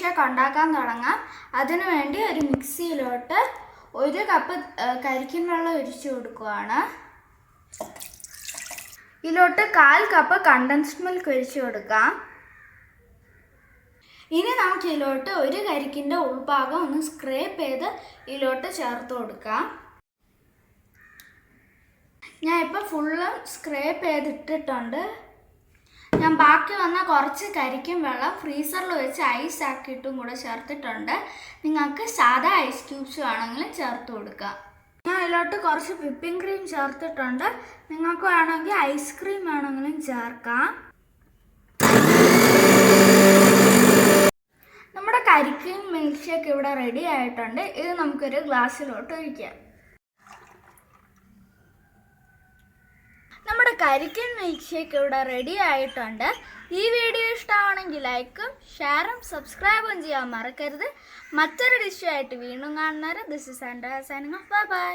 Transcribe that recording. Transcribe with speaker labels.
Speaker 1: Shake ഉണ്ടാക്കാൻ തുടങ്ങാം. അതിനു വേണ്ടി ഒരു മിക്സിയിലോട്ട് ഒരു കപ്പ് കരിക്കിൻ വെള്ളം ഒഴിച്ചു കൊടുക്കുവാണ്. ഇതിലോട്ട് കാൽ കപ്പ് കണ്ടൻസ്ഡ് മിൽക്ക് ഒഴിച്ചു കൊടുക്കാം. ഇനി നമുക്ക് ഇതിലോട്ട് ഒരു കരിക്കിന്റെ ഉൾഭാഗം ഒന്ന് സ്ക്രേപ്പ് ചെയ്ത് ഇതിലോട്ട് ചേർത്ത് കൊടുക്കാം. ഞാൻ ഇപ്പോൾ ഫുള്ളും സ്ക്രേപ്പ് ചെയ്തിട്ടിട്ടുണ്ട്. ഞാൻ ബാക്കി വന്ന കുറച്ച് കരിക്കും വെള്ളം ഫ്രീസറിൽ വെച്ച് ഐസ് ആക്കിയിട്ടും കൂടെ ചേർത്തിട്ടുണ്ട്. നിങ്ങൾക്ക് സാധാ ഐസ് ക്യൂബ്സ് വേണമെങ്കിലും ചേർത്ത് കൊടുക്കാം. ഞാൻ അതിലോട്ട് കുറച്ച് വിപ്പിംഗ് ക്രീം ചേർത്തിട്ടുണ്ട്. നിങ്ങൾക്ക് വേണമെങ്കിൽ ഐസ്ക്രീം വേണമെങ്കിലും ചേർക്കാം. നമ്മുടെ കരിക്കും മിൽക്ക് ഷേക്ക് ഇവിടെ റെഡി ആയിട്ടുണ്ട്. ഇത് നമുക്കൊരു ഗ്ലാസ്സിലോട്ട് ഒഴിക്കാം നമ്മുടെ കരിക്കൻ മിൽക്ക് ഷേക്ക് ഇവിടെ റെഡി ആയിട്ടുണ്ട്. ഈ വീഡിയോ ഇഷ്ടമാണെങ്കിൽ ലൈക്കും ഷെയറും സബ്സ്ക്രൈബും ചെയ്യാൻ മറക്കരുത്. മറ്റൊരു ഡിഷുമായിട്ട് വീണ്ടും കാണുന്നവരെ this is and bye bye